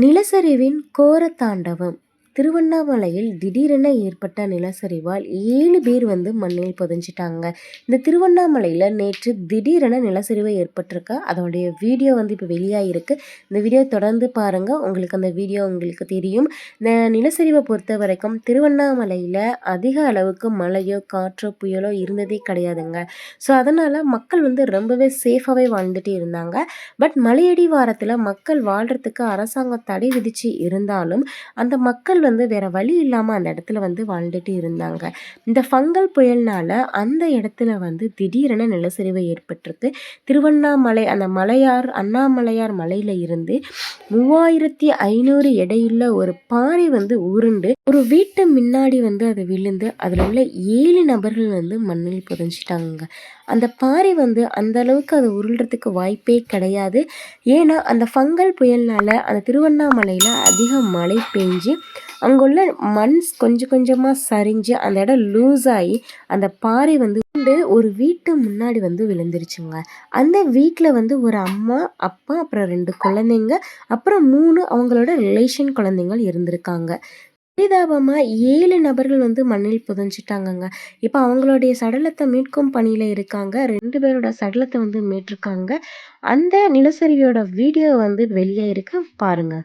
நிலச்சரிவின் கோர தாண்டவம் திருவண்ணாமலையில் திடீரென ஏற்பட்ட நிலச்சரிவால் ஏழு பேர் வந்து மண்ணில் புதைஞ்சிட்டாங்க. இந்த திருவண்ணாமலையில் நேற்று திடீரென நிலச்சரிவு ஏற்பட்டிருக்கு. அதோடைய வீடியோ வந்து இப்போ வெளியாகிருக்கு இந்த வீடியோ தொடர்ந்து பாருங்கள் உங்களுக்கு அந்த வீடியோ உங்களுக்கு தெரியும். இந்த நிலச்சரிவை பொறுத்த வரைக்கும் திருவண்ணாமலையில் அதிக அளவுக்கு மழையோ காற்றோ புயலோ இருந்ததே கிடையாதுங்க. ஸோ அதனால் மக்கள் வந்து ரொம்பவே சேஃபாகவே வாழ்ந்துட்டு இருந்தாங்க. பட் மலையடி வாரத்தில் மக்கள் வாழ்கிறதுக்கு அரசாங்கம் தடை விதித்து இருந்தாலும் அந்த மக்கள் வந்து வேறு வழி இல்லாமல் அந்த இடத்துல வந்து வாழ்ந்துட்டு இருந்தாங்க. இந்த ஃபங்கல் புயல்னால் அந்த இடத்துல வந்து திடீரென நிலச்சரிவு ஏற்பட்டிருக்கு. திருவண்ணாமலை அந்த மலையார் அண்ணாமலையார் மலையில் இருந்து மூவாயிரத்தி ஐநூறு எடையுள்ள ஒரு பாறை வந்து உருண்டு ஒரு வீட்டு முன்னாடி வந்து அது விழுந்து அதில் உள்ள ஏழு நபர்கள் வந்து மண்ணில் புதைஞ்சிட்டாங்க. அந்த பாறை வந்து அந்த அளவுக்கு அது உருள்றதுக்கு வாய்ப்பே கிடையாது. ஏன்னா அந்த ஃபங்கல் புயல்னால் அந்த திருவண்ணாமலையில் அதிக மழை பெஞ்சு அங்குள்ள மண் கொஞ்சம் கொஞ்சமாக சரிஞ்சு அந்த இடம் லூஸ் ஆகி அந்த பாறை வந்து ஒரு வீட்டு முன்னாடி வந்து விழுந்துருச்சுங்க. அந்த வீட்டில் வந்து ஒரு அம்மா அப்பா அப்புறம் ரெண்டு குழந்தைங்க அப்புறம் மூணு அவங்களோட ரிலேஷன் குழந்தைங்கள் இருந்திருக்காங்க. பரிதாபமாக ஏழு நபர்கள் வந்து மண்ணில் புதைஞ்சிட்டாங்கங்க. இப்போ அவங்களுடைய சடலத்தை மீட்கும் பணியில் இருக்காங்க. ரெண்டு பேரோட சடலத்தை வந்து மீட்டிருக்காங்க. அந்த நிலச்சரிவியோட வீடியோ வந்து வெளியே இருக்கு பாருங்கள்